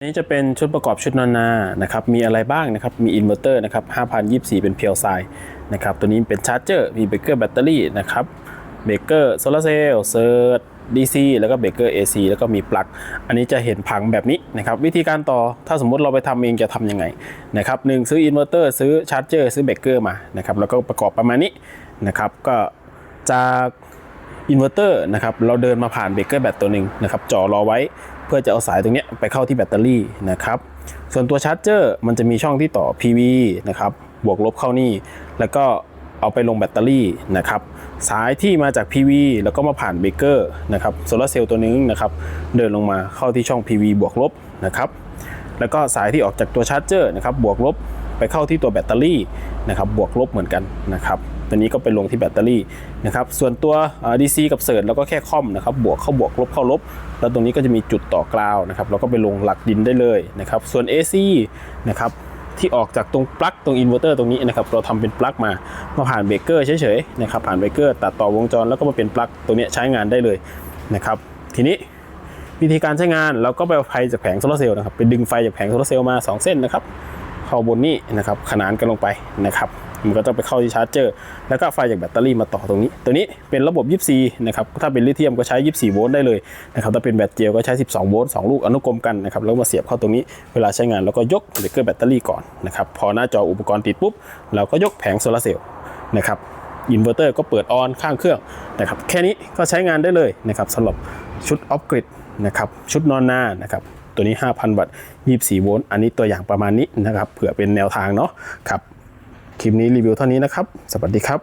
นี้จะเป็นชุดประกอบชุดนานานะครับ มีอะไรบ้างนะครับ มีอินเวอร์เตอร์นะครับ5,024 เป็นเพียวไซนะครับ ตัวนี้เป็นชาร์จเจอร์ มีเบรกเกอร์แบตเตอรี่นะครับ เบรกเกอร์โซลาร์เซลล์เซิร์ช DC แล้วก็เบรกเกอร์ AC แล้วก็มีปลั๊ก อันนี้จะเห็นผังแบบนี้นะครับ วิธีการต่อ ถ้าสมมุติเราไปทำเองจะทำยังไงนะครับหนึ่งซื้ออินเวอร์เตอร์ซื้อชาร์จเจอร์ซื้อเบรกเกอร์มานะครับ แล้วก็ประกอบประมาณนี้นะครับ ก็จาก อินเวอร์เตอร์นะครับเราเดินมาผ่านเบรกเกอร์แบตตัวหนึ่งนะครับจ่อรอไว้เพื่อจะเอาสายตรงนี้ไปเข้าที่แบตเตอรี่นะครับส่วนตัวชาร์จเจอร์มันจะมีช่องที่ต่อ PV นะครับบวกลบเข้านี่ แล้วก็เอาไปลงแบตเตอรี่นะครับสายที่มาจาก PV แล้วก็มาผ่านเบรกเกอร์นะครับโซลาร์เซลล์ตัวหนึงนะครับเดินลงมาเข้าที่ช่อง PV บวกลบนะครับแล้วก็สายที่ออกจากตัวชาร์จเจอร์นะครับบวกลบ ไปเข้าที่ตัวแบตเตอรี่นะครับบวกลบเหมือนกันนะครับตัวนี้ก็ไปลงที่แบตเตอรี่นะครับส่วนตัว DC กับเสิร์ชแล้วก็แค่คอมนะครับบวกเข้าบวกลบเข้าลบ แล้วตรงนี้ก็จะมีจุดต่อกราวนะครับแล้วก็ไปลงหลักดินได้เลยนะครับส่วน AC นะครับที่ออกจากตรงปลั๊กตรงอินเวอร์เตอร์ตรงนี้นะครับเราทำเป็นปลั๊กมามาผ่านเบรกเกอร์เฉยๆนะครับผ่านเบรกเกอร์ตัดต่อวงจรแล้วก็มาเป็นปลั๊กตรงเนี้ยใช้งานได้เลยนะครับทีนี้วิธีการใช้งานเราก็ไปเอาไฟจากแผงโซลาร์เซลล์นะครับไปดึงไฟจากแผงโซลาร์เซลล์มา 2 เส้นนะครับ เข้าบนนี้นะครับขนานกันลงไปนะครับมันก็จะไปเข้าที่ชาร์จเจอร์ แล้วก็ไฟจากแบตเตอรี่มาต่อตรงนี้ ตัวนี้เป็นระบบ 24 นะครับ ถ้าเป็นลิเธียมก็ใช้ 24 โวลต์ได้เลยนะครับ ถ้าเป็นแบตเจลก็ใช้ 12 โวลต์ 2 ลูกอนุกรมกันนะครับ แล้วมาเสียบเข้าตรงนี้ เวลาใช้งานเราก็ยกเบรกเกอร์แบตเตอรี่ก่อนนะครับ พอหน้าจออุปกรณ์ติดปุ๊บ เราก็ยกแผงโซลาร์เซลล์นะครับอินเวอร์เตอร์ก็เปิดออนข้างเครื่องนะครับ แค่นี้ก็ใช้งานได้เลยนะครับสำหรับชุดออฟกริดนะครับ ชุดนอนหน้านะครับ ตัวนี้ 5,000 วัตต์ 24 โวลต์ อันนี้ตัวอย่างประมาณนี้นะครับ เผื่อเป็นแนวทางเนาะครับ คลิปนี้รีวิวเท่านี้นะครับ สวัสดีครับ